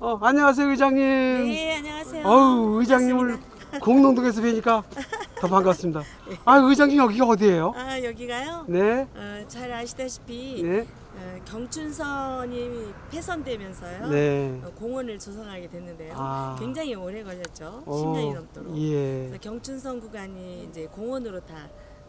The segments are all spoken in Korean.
어, 안녕하세요 의장님. 네, 안녕하세요. 어우 의장님을. 공릉동에서 뵈니까 더 반갑습니다. 아 의장님 여기가 어디예요? 아, 여기가요? 네. 어, 잘 아시다시피 네. 어, 경춘선이 폐선되면서요. 네. 어, 공원을 조성하게 됐는데요. 아. 굉장히 오래 걸렸죠. 어, 10년이 넘도록. 예. 그래서 경춘선 구간이 이제 공원으로 다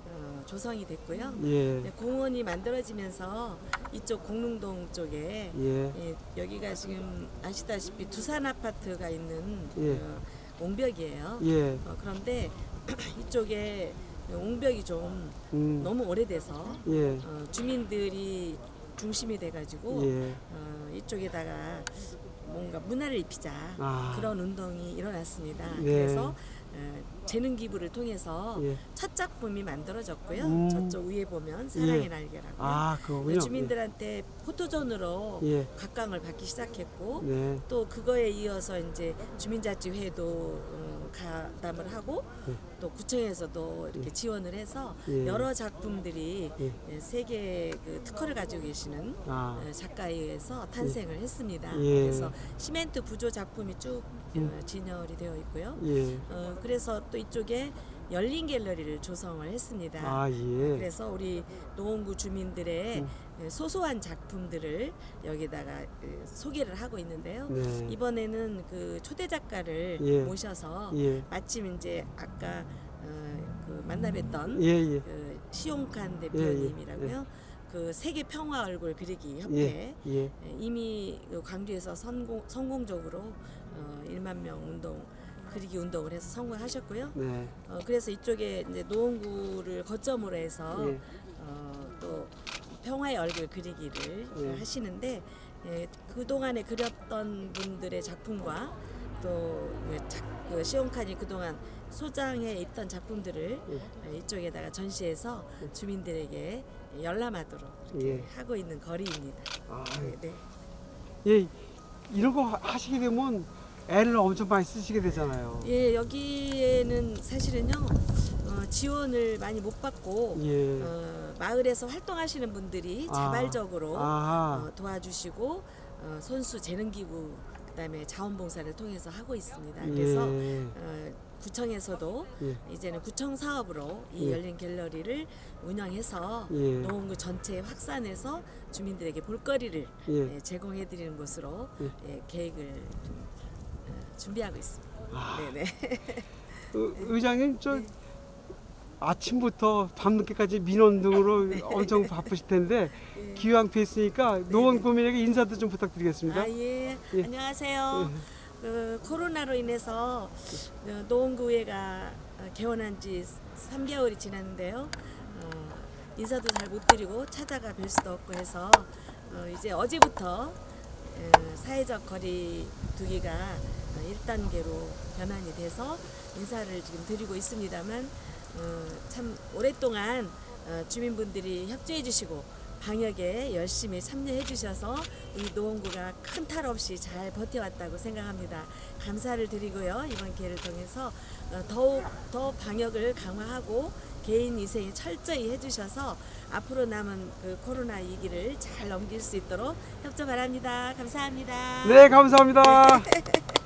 어, 조성이 됐고요. 예. 네, 공원이 만들어지면서 이쪽 공릉동 쪽에 예. 예, 여기가 지금 아시다시피 두산 아파트가 있는 예. 어, 옹벽이에요. 예. 어, 그런데 이쪽에 옹벽이 좀 음. 너무 오래돼서 예. 어, 주민들이 중심이 돼가지고 예. 어, 이쪽에다가 뭔가 문화를 입히자 아. 그런 운동이 일어났습니다. 네. 그래서 어, 재능 기부를 통해서 예. 첫 작품이 만들어졌고요. 음. 저쪽 위에 보면 사랑의 예. 날개라고요. 아 그거군요. 주민들한테 포토존으로 예. 각광을 받기 시작했고 네. 또 그거에 이어서 이제 주민자치회도 어, 가담을 하고 예. 또 구청에서도 이렇게 지원을 해서 예. 여러 작품들이 예. 예, 세계 그 특허를 가지고 계시는 아. 어, 작가에 의해서 탄생을 했습니다. 예. 그래서 시멘트 부조 작품이 쭉 음. 어, 진열이 되어 있고요. 예. 어, 그래서 또 이쪽에 열린 갤러리를 조성을 했습니다. 아 예. 그래서 우리 노원구 주민들의 음. 예, 소소한 작품들을 여기다가 예, 소개를 하고 있는데요. 네. 이번에는 그 초대 작가를 예. 모셔서 예. 마침 이제 아까 어, 그 만나뵀던 예. 예. 그 시용칸 대표님이라고요. 그 세계 평화 얼굴 그리기 협회 예. 예. 예, 이미 그 광주에서 성공, 성공적으로 어, 1만 명 운동 그리기 운동을 해서 성공하셨고요. 네. 어, 그래서 이쪽에 이제 노원구를 거점으로 해서 예. 어, 또 평화의 얼굴 그리기를 예. 하시는데 예, 그 동안에 그렸던 분들의 작품과 또그 그 시온칸이 그동안 소장해 있던 작품들을 예. 어, 이쪽에다가 전시해서 주민들에게 열람하도록 이렇게 예. 하고 있는 거리입니다. 아, 네, 네. 예. 이런 거 하- 하시게 되면 애를 엄청 많이 쓰시게 되잖아요. 예, 여기에는 사실은요 어, 지원을 많이 못 받고 예. 어, 마을에서 활동하시는 분들이 아. 자발적으로 아하. 어, 도와주시고 어, 손수 재능기부 그다음에 자원봉사를 통해서 하고 있습니다. 그래서 예. 어, 구청에서도 예. 이제는 구청 사업으로 이 예. 열린 갤러리를 운영해서 예. 노원구 전체에 확산해서 주민들에게 볼거리를 예. 예, 제공해드리는 것으로 예. 예, 계획을 좀, 어, 준비하고 있습니다. 아. 네네. 의- 의장님 저 아침부터 밤늦게까지 민원 등으로 엄청 바쁘실 텐데 예. 기왕 뵀으니까 노원 구민에게 인사도 좀 부탁드리겠습니다. 아, 예. 예. 안녕하세요. 그 코로나로 인해서 어, 노원구회가 어, 개원한 지 3개월이 지났는데요. 어, 인사도 잘 못 드리고 찾아가 뵐 수도 없고 해서 어, 이제 어제부터 어, 사회적 거리 두기가 어, 1단계로 변환이 돼서 인사를 지금 드리고 있습니다만 어, 참 오랫동안 어, 주민분들이 협조해 주시고 방역에 열심히 참여해 주셔서 우리 노원구가 큰 탈 없이 잘 버텨왔다고 생각합니다. 감사를 드리고요. 이번 기회를 통해서 어, 더욱 더 방역을 강화하고 개인 위생에 철저히 해주셔서 앞으로 남은 그 코로나 위기를 잘 넘길 수 있도록 협조 바랍니다. 감사합니다. 네, 감사합니다.